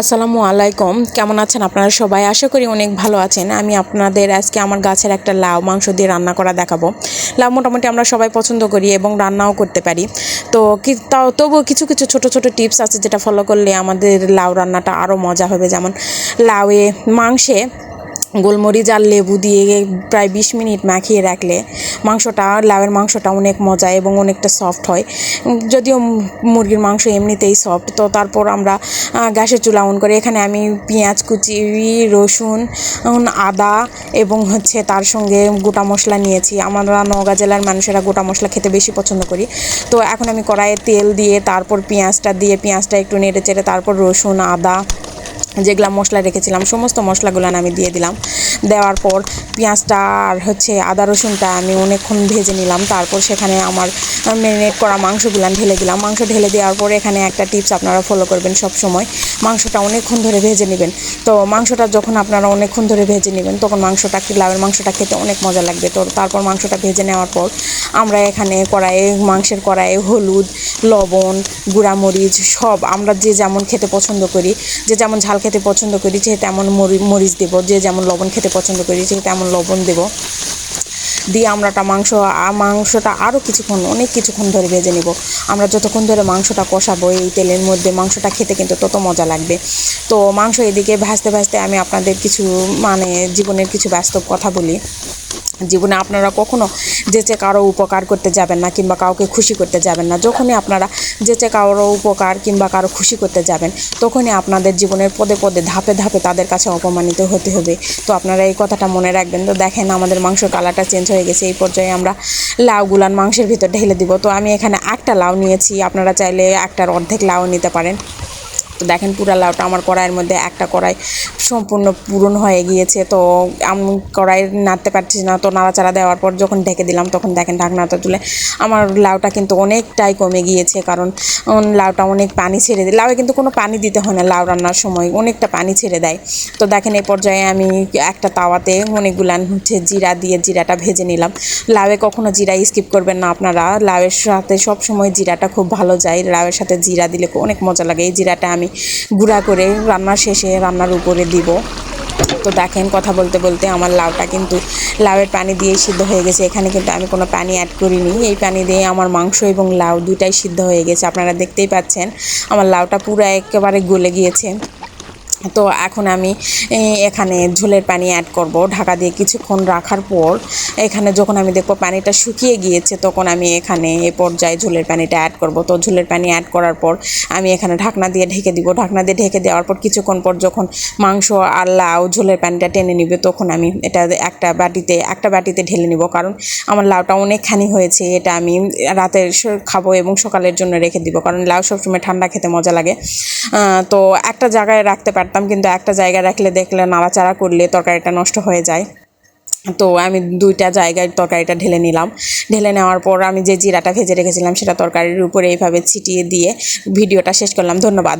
আসসালামু আলাইকুম। কেমন আছেন আপনারা সবাই? আশা করি অনেক ভালো আছেন। আমি আপনাদের আজকে আমার গাছের একটা লাউ মাংস দিয়ে রান্না করা দেখাবো। লাউ মোটামুটি আমরা সবাই পছন্দ করি এবং রান্নাও করতে পারি। তো তাও তবুও কিছু কিছু ছোট ছোট টিপস আছে যেটা ফলো করলে আমাদের লাউ রান্নাটা আরও মজা হবে। যেমন লাউয়ে মাংসে গোলমরিচ আর লেবু দিয়ে প্রায় বিশ মিনিট মাখিয়ে রাখলে মাংসটা, লাউয়ের মাংসটা অনেক মজা এবং অনেকটা সফট হয়। যদিও মুরগির মাংস এমনিতেই সফট তো তারপর আমরা গ্যাসের চুলা অন করে এখানে আমি পেঁয়াজ, কুচি, রসুন আদা এবং হচ্ছে তার সঙ্গে গোটা মশলা নিয়েছি। আমরা নওগাঁ জেলার মানুষেরা গোটা মশলা খেতে বেশি পছন্দ করি। তো এখন আমি কড়াইয়ে তেল দিয়ে তারপর পেঁয়াজটা দিয়ে, পেঁয়াজটা একটু নেড়ে চেড়ে তারপর রসুন, আদা যেগুলো মশলা রেখেছিলাম, সমস্ত মশলাগুলো আমি দিয়ে দিলাম। দেওয়ার পর পেঁয়াজটা আর হচ্ছে আদা রসুনটা আমি অনেকক্ষণ ভেজে নিলাম। তারপর সেখানে আমার ম্যারিনেট করা মাংসগুলো ঢেলে দিলাম। মাংস ঢেলে দেওয়ার পর এখানে একটা টিপস আপনারা ফলো করবেন সব সময় মাংসটা অনেকক্ষণ ধরে ভেজে নেবেন। তো মাংসটা যখন আপনারা অনেকক্ষণ ধরে ভেজে নেবেন, তখন মাংসটা লাউয়ের মাংসটা খেতে অনেক মজা লাগবে। তো তারপর মাংসটা ভেজে নেওয়ার পর আমরা এখানে কড়াইয়ে, মাংসের কড়াইয়ে হলুদ, লবণ, গুঁড়ামরিচ সব আমরা যে যেমন খেতে পছন্দ করি, যে যেমন ঝাল খেতে পছন্দ করি, যে তেমন মরি মরিচ দেবো, যে যেমন লবণ খেতে পছন্দ করি, যে তেমন লবণ দেবো। দিয়ে আমরাটা মাংস মাংসটা আরও কিছুক্ষণ, অনেক কিছুক্ষণ ধরে ভেজে নেব। আমরা যতক্ষণ ধরে মাংসটা কষাবো এই তেলের মধ্যে, মাংসটা খেতে কিন্তু তত মজা লাগবে। তো মাংস এদিকে ভাজতে ভাজতে আমি আপনাদের কিছু মানে জীবনের কিছু বাস্তব কথা বলি। জীবনে আপনারা কখনো যেচে কারও উপকার করতে যাবেন না কিংবা কাউকে খুশি করতে যাবেন না। যখনই আপনারা যেচে কারও উপকার কিংবা কারও খুশি করতে যাবেন, তখনই আপনাদের জীবনের পদে পদে, ধাপে ধাপে তাদের কাছে অপমানিত হতে হবে। তো আপনারা এই কথাটা মনে রাখবেন। তো দেখেন আমাদের মাংসের কালারটা চেঞ্জ হয়ে গেছে। এই পর্যায়ে আমরা লাউগুলান মাংসের ভিতর ঢেলে দিব। তো আমি এখানে একটা লাউ নিয়েছি। আপনারা চাইলে একটার অর্ধেক লাউ নিতে পারেন। তো দেখেন পুরা লাউটা আমার কড়াইয়ের মধ্যে একটা কড়াই সম্পূর্ণ পূরণ হয়ে গিয়েছে। তো আমি কড়াই নাড়তে পারছি না, তো নাড়াচাড়া দেওয়ার পর যখন ঢেকে দিলাম তখন দেখেন ঢাকনাটা তুলে আমার লাউটা কিন্তু অনেকটাই কমে গিয়েছে, কারণ লাউটা অনেক পানি ছেড়ে দেয়, লাউয়ে কিন্তু কোনো পানি দিতে হয় না লাউ রান্নার সময়, অনেকটা পানি ছেড়ে দেয়। তো দেখেন এই পর্যায়ে আমি একটা তাওয়াতে অনেকগুলান হচ্ছে জিরা দিয়ে জিরাটা ভেজে নিলাম। লাউয়ে কখনো জিরা স্কিপ করবেন না আপনারা, লাউয়ের সাথে সব সময় জিরাটা খুব ভালো যায়, লাউয়ের সাথে জিরা দিলে অনেক মজা লাগে। এই জিরাটা আমি গুঁড়া করে রান্নার শেষে রান্নার উপরে দিব। তো দেখেন কথা বলতে বলতে আমার লাউটা কিন্তু লাউয়ের পানি দিয়েই সিদ্ধ হয়ে গেছে। এখানে কিন্তু আমি কোনো পানি অ্যাড করিনি। এই পানি দিয়ে আমার মাংস এবং লাউ দুটাই সিদ্ধ হয়ে গেছে। আপনারা দেখতেই পাচ্ছেন, আমার লাউটা পুরো একেবারে গলে গিয়েছে। তো এখন আমি এখানে ঝোলের পানি অ্যাড করব। ঢাকা দিয়ে কিছুক্ষণ রাখার পর, এখানে যখন আমি দেখব পানিটা শুকিয়ে গিয়েছে, তখন আমি এখানে এ পর্যায়ে ঝোলের পানিটা অ্যাড করব। তো ঝোলের পানি অ্যাড করার পর, আমি এখানে ঢাকনা দিয়ে ঢেকে দিব। ঢাকনা দিয়ে ঢেকে দেওয়ার পর, কিছুক্ষণ পর যখন মাংস আর লাউ ঝোলের পানিটা টেনে নিবে, তখন আমি এটা একটা বাটিতে একটা বাটিতে ঢেলে নিব। কারণ আমার লাউটা অনেকখানি হয়েছে, এটা আমি রাতের খাব এবং সকালের জন্য রেখে দিব। কারণ লাউ সবসময় ঠান্ডা খেতে মজা লাগে। তো একটা জায়গায় রাখতে পারতাম, কিন্তু একটা জায়গায় রাখলে দেখলে নাড়াচাড়া করলে তরকারিটা নষ্ট হয়ে যায়। তো আমি দুইটা জায়গায় তরকারিটা ঢেলে নিলাম। ঢেলে নেওয়ার পর আমি যে জিরাটা ভেজে রেখেছিলাম, সেটা তরকারির উপরে এইভাবে ছিটিয়ে দিয়ে ভিডিওটা শেষ করলাম। ধন্যবাদ।